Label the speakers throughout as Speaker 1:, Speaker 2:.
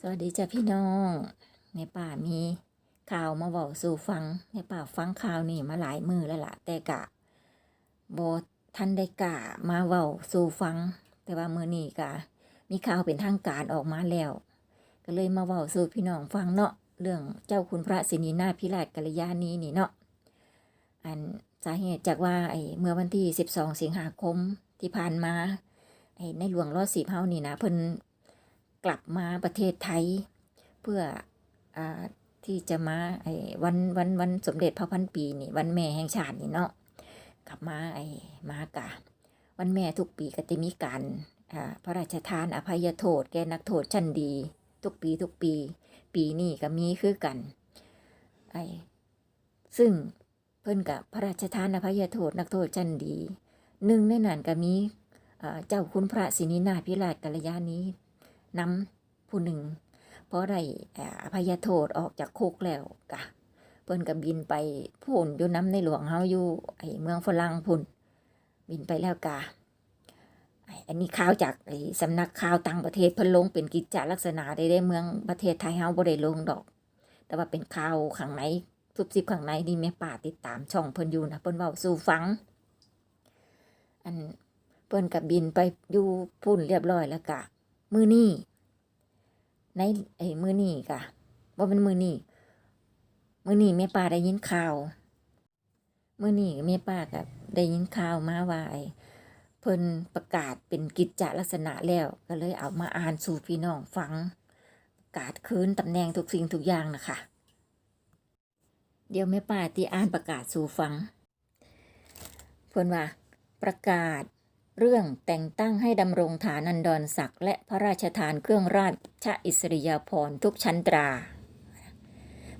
Speaker 1: สวัสดีจ้ะพี่น้องในป่ามีข่าวมาบอกสู่ฟังในป่าฟังข่าวนี่มาหลายมือแล้วล่ะ แต่กะโบท่านได้กะมาเว้าสู่ฟัง แต่ว่ามือนี้กะมีข่าวเป็นทางการออกมาแล้ว ก็เลยมาเว้าสู่พี่น้องฟังเนาะเรื่องเจ้าคุณพระสินีนาพิราชกัลยาณีนี่เนาะอันสาเหตุจากว่าไอ้เมื่อวันที่ 12 สิงหาคมที่ผ่านมาไอ้ในหลวงรอดสีเฮานี่นะเพิ่น กลับมาประเทศไทย เพื่ออที่จะมาไอ้วันวันวันสมเด็จพระพันปีนี่วันแม่แห่งชาตินี่เนาะกลับมาไอ้มากะ วันแม่ทุกปีก็จะมีการพระราชทานอภัยโทษ แก่นักโทษชั้นดี ทุกปีทุกปี ปีนี้ก็มีคือกันไอ้ซึ่งเพิ่นกับพระราชทานอภัยโทษนักโทษชั้นดีหนึ่งในนั้นก็มีเจ้าคุณพระสินีนาพิราชกัลยาณี น้ำผู้หนึ่งเพราะได้อ่าอภัยโทษออกจากคุกแล้วกะเพิ่นก็บินไปพุ่นอยู่น้ำในหลวงเฮาอยู่ไอ้เมืองฝรั่งพุ่นบินไปแล้วกะไอ้อันนี้ข่าวจากไอ้สำนักข่าวต่างประเทศเพิ่นลงเป็นกิจจลักษณะได้ได้เมืองประเทศไทยเฮาบ่ได้ลงดอก แต่ว่าเป็นข่าวข้างในทุบซิบข้างในนี่แม่ป่าติดตามช่องเพิ่นอยู่นะเพิ่นเว้าสู่ฟัง อันเพิ่นก็บินไปอยู่พุ่นเรียบร้อยแล้วกะ มือนี่ ในไอ้มือนี่กะว่าเป็นมือนี่มือนี่แม่ป้าได้ยินข่าวมือนี่แม่ป้ากับได้ยินข่าวมาว่าไอ้เพิ่นประกาศเป็นกิจจลักษณะแล้วก็เลยเอามาอ่านสู่พี่น้องฟังประกาศคืนตำแหน่งทุกสิ่งทุกอย่างนะคะเดี๋ยวแม่ป้าที่อ่านประกาศสู่ฟังเพิ่นว่าประกาศ เรื่องแต่งตั้งให้ดำรงฐานันดรศักดิ์และพระราชทานเครื่องราชอิสริยาภรณ์ทุกชั้นตรา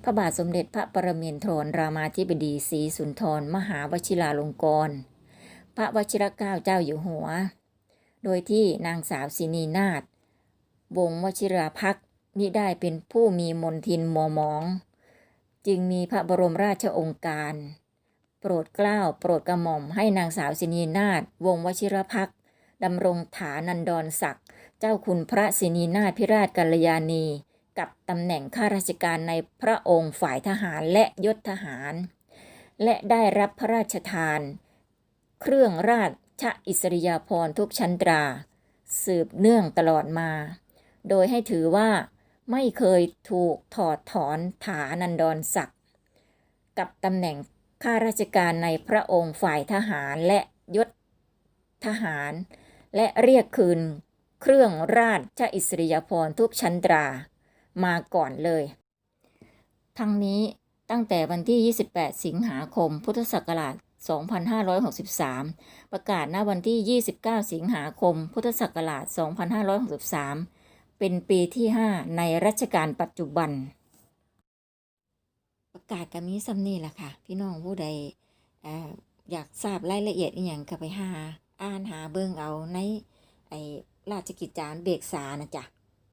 Speaker 1: พระบาทสมเด็จพระปรมินทรรามาธิบดีศรีสุนทรมหาวชิราลงกรณพระวชิรเกล้าเจ้าอยู่หัว โดยที่นางสาวสินีนาถวงศวชิราภักดิ์มิได้เป็นผู้มีมนทินมัวหมอง จึงมีพระบรมราชองค์การ โปรดเกล้าโปรดกระหม่อมให้นางสาวสินีนาถวงวชิรพักดำรงฐานันดรศักดิ์เจ้าคุณพระสินีนาถพิราชกัลยาณีกับตำแหน่งข้าราชการในพระองค์ฝ่ายทหารและยศทหาร และได้รับพระราชทาน เครื่องราชอิสริยาภรณ์ทุกชั้นตรา สืบเนื่องตลอดมา โดยให้ถือว่าไม่เคยถูกถอดถอนฐานันดรศักดิ์กับตำแหน่ง ข้าราชการในพระองค์ฝ่ายทหารและยศทหาร และเรียกคืน เครื่องราชอิสริยภรณ์ทุกชั้นตรามาก่อนเลย ทั้งนี้ตั้งแต่วันที่ 28 สิงหาคม พุทธศักราช 2563 ประกาศณวันที่ 29 สิงหาคม พุทธศักราช 2563 เป็นปีที่ 5 ในรัชกาลปัจจุบัน กาศกับมีซ้ำนี่แหละค่ะ พี่น้องผู้ใดอยากทราบรายละเอียดอหย่างก็ไปหา อ่านหาเบิ่งเอาในไอ้ราชกิจจานเบกษานะจ๊ะ